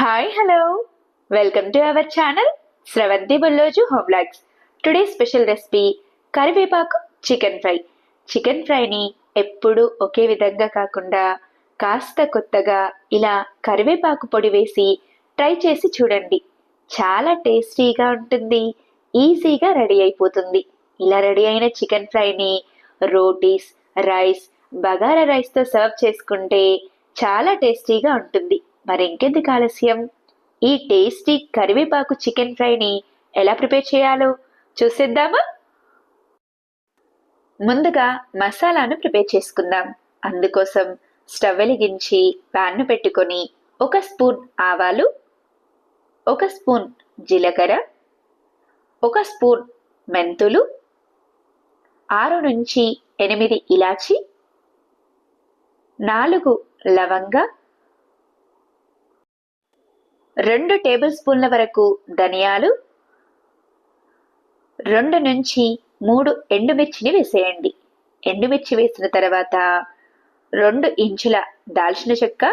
Hi hello welcome to our channel Sravanthi Bulloju home today special recipe కరివేపాకు chicken fry chicken ఫ్రైని ఎప్పుడూ ఒకే విధంగా కాకుండా కాస్త కొత్తగా ఇలా కరివేపాకు పొడి వేసి ట్రై చేసి చూడండి. చాలా టేస్టీగా ఉంటుంది. ఈజీగా రెడీ అయిపోతుంది. ఇలా రెడీ అయిన చికెన్ ఫ్రైని రోటీస్ రైస్ బగారా రైస్తో సర్వ్ చేసుకుంటే చాలా టేస్టీగా ఉంటుంది. మరింకెందుకు ఆలస్యం? ఈ టేస్టీ కరివేపాకు చికెన్ ఫ్రైని ఎలా ప్రిపేర్ చేయాలో చూసేద్దామా? ముందుగా మసాలాను ప్రిపేర్ చేసుకుందాం. అందుకోసం స్టవ్ వెలిగించి ప్యాన్ను పెట్టుకొని ఒక స్పూన్ ఆవాలు ఒక స్పూన్ జీలకర్ర ఒక స్పూన్ మెంతులు ఆరు నుంచి ఎనిమిది ఇలాచి నాలుగు లవంగ రెండు టేబుల్ స్పూన్ల వరకు ధనియాలు రెండు నుంచి మూడు ఎండుమిర్చిని వేసేయండి. ఎండుమిర్చి వేసిన తర్వాత రెండు ఇంచుల దాల్చిన చెక్క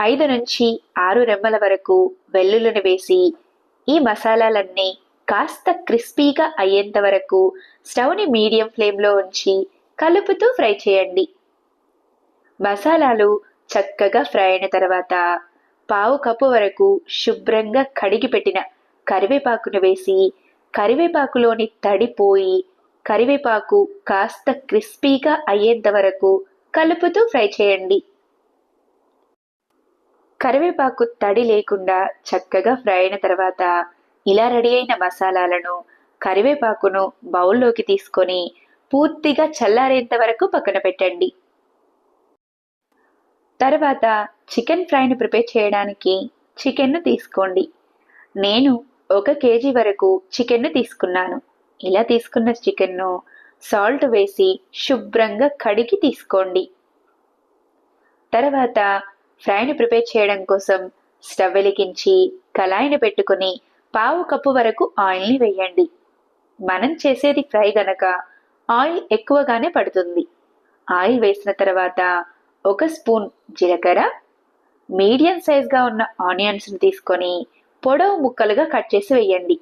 ఐదు నుంచి ఆరు రెమ్మల వరకు వెల్లుల్లిని వేసి ఈ మసాలాలన్నీ కాస్త క్రిస్పీగా అయ్యేంత వరకు స్టవ్ని మీడియం ఫ్లేమ్లో ఉంచి కలుపుతూ ఫ్రై చేయండి. మసాలాలు చక్కగా ఫ్రై అయిన తర్వాత పావు కప్పు వరకు శుభ్రంగా కడిగి పెట్టిన కరివేపాకును వేసి కరివేపాకులోని తడిపోయి కరివేపాకు కాస్త క్రిస్పీగా అయ్యేంత వరకు కలుపుతూ ఫ్రై చేయండి. కరివేపాకు తడి లేకుండా చక్కగా ఫ్రై అయిన తర్వాత ఇలా రెడీ అయిన మసాలాలను కరివేపాకును బౌల్లోకి తీసుకొని పూర్తిగా చల్లారేంత వరకు పక్కన పెట్టండి. తర్వాత చికెన్ ఫ్రైని ప్రిపేర్ చేయడానికి చికెన్ను తీసుకోండి. నేను ఒక కేజీ వరకు చికెన్ను తీసుకున్నాను. ఇలా తీసుకున్న చికెన్ను సాల్ట్ వేసి శుభ్రంగా కడిగి తీసుకోండి. తర్వాత ఫ్రైని ప్రిపేర్ చేయడం కోసం స్టవ్ వెలిగించి కళాయిని పెట్టుకుని పావు కప్పు వరకు ఆయిల్ని వేయండి. మనం చేసేది ఫ్రై గనక ఆయిల్ ఎక్కువగానే పడుతుంది. ఆయిల్ వేసిన తర్వాత ఒక స్పూన్ జీలకర్ర మీడియం సైజ్గా ఉన్న ఆనియన్స్ని తీసుకొని పొడవు ముక్కలుగా కట్ చేసి వేయండి.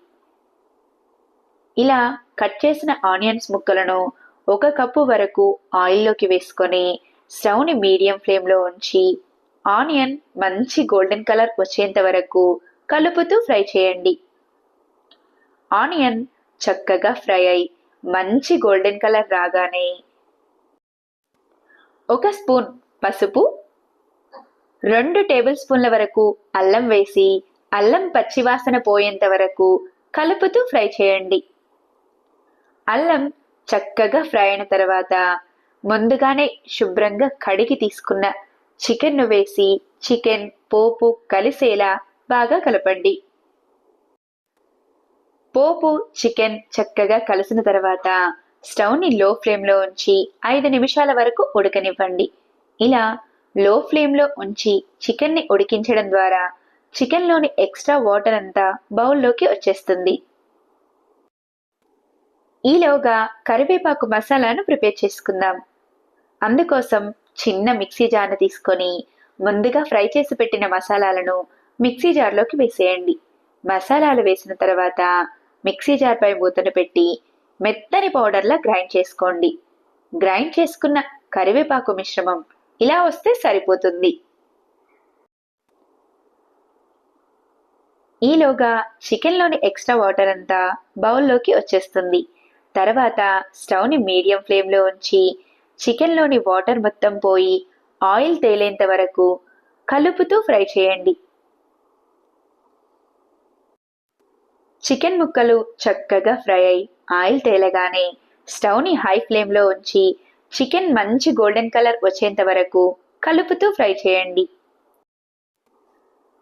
ఇలా కట్ చేసిన ఆనియన్స్ ముక్కలను ఒక కప్పు వరకు ఆయిల్లోకి వేసుకొని స్టవ్ని మీడియం ఫ్లేమ్లో ఉంచి ఆనియన్ మంచి గోల్డెన్ కలర్ వచ్చేంత వరకు కలుపుతూ ఫ్రై చేయండి. ఆనియన్ చక్కగా ఫ్రై అయి మంచి గోల్డెన్ కలర్ రాగానే ఒక స్పూన్ పసుపు రెండు టేబుల్ స్పూన్ల వరకు అల్లం వేసి అల్లం పచ్చివాసన పోయేంత వరకు కలుపుతూ ఫ్రై చేయండి. అల్లం చక్కగా ఫ్రై అయిన తర్వాత ముందుగానే శుభ్రంగా కడిగి తీసుకున్న చికెన్ను వేసి చికెన్ పోపు కలిసేలా బాగా కలపండి. పోపు చికెన్ చక్కగా కలిసిన తర్వాత స్టవ్ని లో ఫ్లేమ్లో ఉంచి ఐదు నిమిషాల వరకు ఉడకనివ్వండి. ఇలా లో ఫ్లేమ్లో ఉంచి చికెన్ని ఉడికించడం ద్వారా చికెన్లోని ఎక్స్ట్రా వాటర్ అంతా బౌల్లోకి వచ్చేస్తుంది. ఈలోగా కరివేపాకు మసాలాను ప్రిపేర్ చేసుకుందాం. అందుకోసం చిన్న మిక్సీ జార్ను తీసుకొని ముందుగా ఫ్రై చేసి పెట్టిన మసాలాలను మిక్సీ జార్లోకి వేసేయండి. మసాలాలు వేసిన తర్వాత మిక్సీ జార్పై మూతను పెట్టి మెత్తని పౌడర్లా గ్రైండ్ చేసుకోండి. గ్రైండ్ చేసుకున్న కరివేపాకు మిశ్రమం ఇలా వస్తే సరిపోతుంది. ఈలోగా చికెన్లోని ఎక్స్ట్రా వాటర్ అంతా బౌల్లోకి వచ్చేస్తుంది. తర్వాత స్టవ్ని మీడియం ఫ్లేమ్లో ఉంచి చికెన్లోని వాటర్ మొత్తం పోయి ఆయిల్ తేలేంత వరకు కలుపుతూ ఫ్రై చేయండి. చికెన్ ముక్కలు చక్కగా ఫ్రై అయి ఆయిల్ తేలగానే స్టవ్ని హై ఫ్లేమ్లో ఉంచి చికెన్ మంచి గోల్డెన్ కలర్ వచ్చేంత వరకు కలుపుతూ ఫ్రై చేయండి.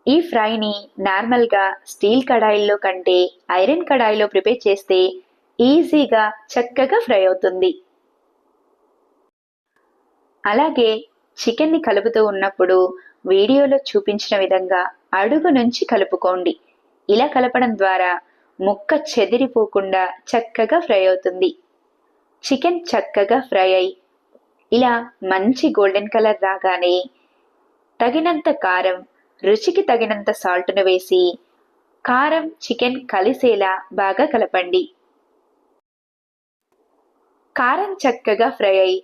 ఈ ఫ్రైని నార్మల్గా స్టీల్ కడాయిల్లో కంటే ఐరన్ కడాయిలో ప్రిపేర్ చేస్తే ఈజీగా చక్కగా ఫ్రై అవుతుంది. అలాగే చికెన్ని కలుపుతూ ఉన్నప్పుడు వీడియోలో చూపించిన విధంగా అడుగు నుంచి కలుపుకోండి. ఇలా కలపడం ద్వారా ముక్క చెదిరిపోకుండా చక్కగా ఫ్రై అవుతుంది. చికెన్ చక్కగా ఫ్రై అయి ఇలా మంచి గోల్డెన్ కలర్ రాగానే తగినంత కారం రుచికి తగినంత సాల్ట్ను వేసి కారం చికెన్ కలిసేలా బాగా కలపండి. కారం చక్కగా ఫ్రై అయి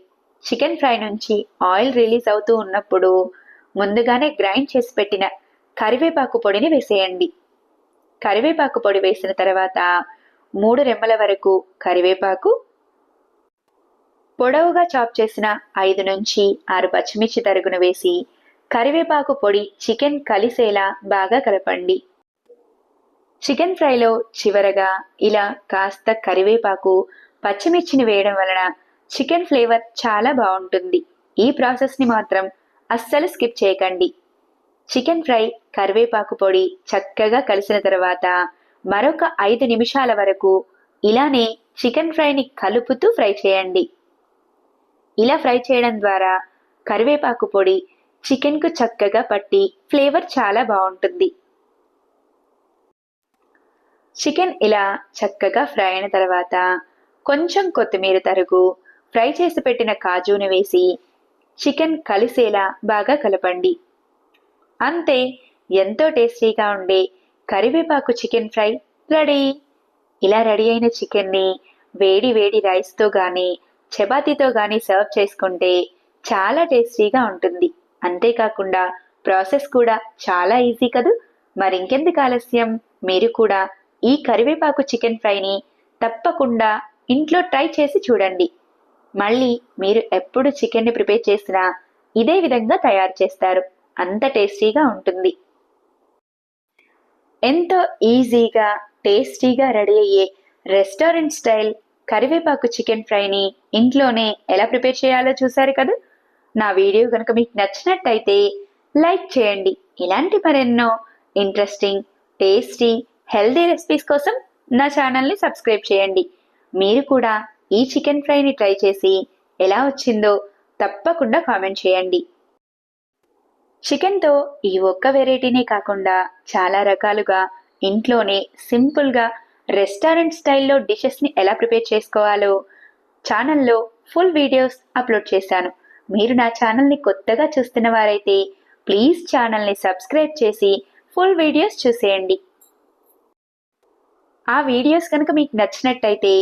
చికెన్ ఫ్రై నుంచి ఆయిల్ రిలీజ్ అవుతూ ఉన్నప్పుడు ముందుగానే గ్రైండ్ చేసి పెట్టిన కరివేపాకు పొడిని వేసేయండి. కరివేపాకు పొడి వేసిన తర్వాత మూడు రెమ్మల వరకు కరివేపాకు పొడవుగా చాప్ చేసిన ఐదు నుంచి ఆరు పచ్చిమిర్చి తరుగును వేసి కరివేపాకు పొడి చికెన్ కలిసేలా బాగా కలపండి. చికెన్ ఫ్రైలో చివరగా ఇలా కాస్త కరివేపాకు పచ్చిమిర్చిని వేయడం వలన చికెన్ ఫ్లేవర్ చాలా బాగుంటుంది. ఈ ప్రాసెస్ని మాత్రం అస్సలు స్కిప్ చేయకండి. చికెన్ ఫ్రై కరివేపాకు పొడి చక్కగా కలిసిన తర్వాత మరొక ఐదు నిమిషాల వరకు ఇలానే చికెన్ ఫ్రైని కలుపుతూ ఫ్రై చేయండి. ఇలా ఫ్రై చేయడం ద్వారా కరివేపాకు పొడి చికెన్కు చక్కగా పట్టి ఫ్లేవర్ చాలా బాగుంటుంది. చికెన్ ఇలా చక్కగా ఫ్రై అయిన తర్వాత కొంచెం కొత్తిమీర తరుగు ఫ్రై చేసి పెట్టిన కాజుని వేసి చికెన్ కలిసేలా బాగా కలపండి. అంతే ఎంతో టేస్టీగా ఉండే కరివేపాకు చికెన్ ఫ్రై రెడీ. ఇలా రెడీ అయిన చికెన్ని వేడి వేడి రైస్తో కానీ చపాతీతో కానీ సర్వ్ చేసుకుంటే చాలా టేస్టీగా ఉంటుంది. అంతేకాకుండా ప్రాసెస్ కూడా చాలా ఈజీ కదూ? మరింకెందుకు ఆలస్యం? మీరు కూడా ఈ కరివేపాకు చికెన్ ఫ్రైని తప్పకుండా ఇంట్లో ట్రై చేసి చూడండి. మళ్ళీ మీరు ఎప్పుడు చికెన్ని ప్రిపేర్ చేసినా ఇదే విధంగా తయారు చేస్తారు. అంత టేస్టీగా ఉంటుంది. ఎంతో ఈజీగా టేస్టీగా రెడీ అయ్యే రెస్టారెంట్ స్టైల్ కరివేపాకు చికెన్ ఫ్రైని ఇంట్లోనే ఎలా ప్రిపేర్ చేయాలో చూసారు కదా? నా వీడియో కనుక మీకు నచ్చినట్టయితే లైక్ చేయండి. ఇలాంటి మరెన్నో ఇంట్రెస్టింగ్ టేస్టీ హెల్దీ రెసిపీస్ కోసం నా ఛానల్ని సబ్స్క్రైబ్ చేయండి. మీరు కూడా ఈ చికెన్ ఫ్రైని ట్రై చేసి ఎలా వచ్చిందో తప్పకుండా కామెంట్ చేయండి. చికెన్తో ఈ ఒక్క వెరైటీనే కాకుండా చాలా రకాలుగా ఇంట్లోనే సింపుల్గా రెస్టారెంట్ స్టైల్లో డిషెస్ని ఎలా ప్రిపేర్ చేసుకోవాలో ఛానల్లో ఫుల్ వీడియోస్ అప్లోడ్ చేశాను. మీరు నా ఛానల్ని కొత్తగా చూస్తున్న వారైతే ప్లీజ్ ఛానల్ని సబ్స్క్రైబ్ చేసి ఫుల్ వీడియోస్ చూసేయండి. ఆ వీడియోస్ కనుక మీకు నచ్చినట్టయితే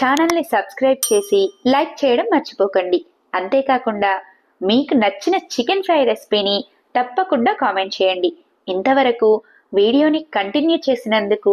ఛానల్ని సబ్స్క్రైబ్ చేసి లైక్ చేయడం మర్చిపోకండి. అంతేకాకుండా మీకు నచ్చిన చికెన్ ఫ్రై రెసిపీని తప్పకుండా కామెంట్ చేయండి. ఇంతవరకు వీడియోని కంటిన్యూ చేసినందుకు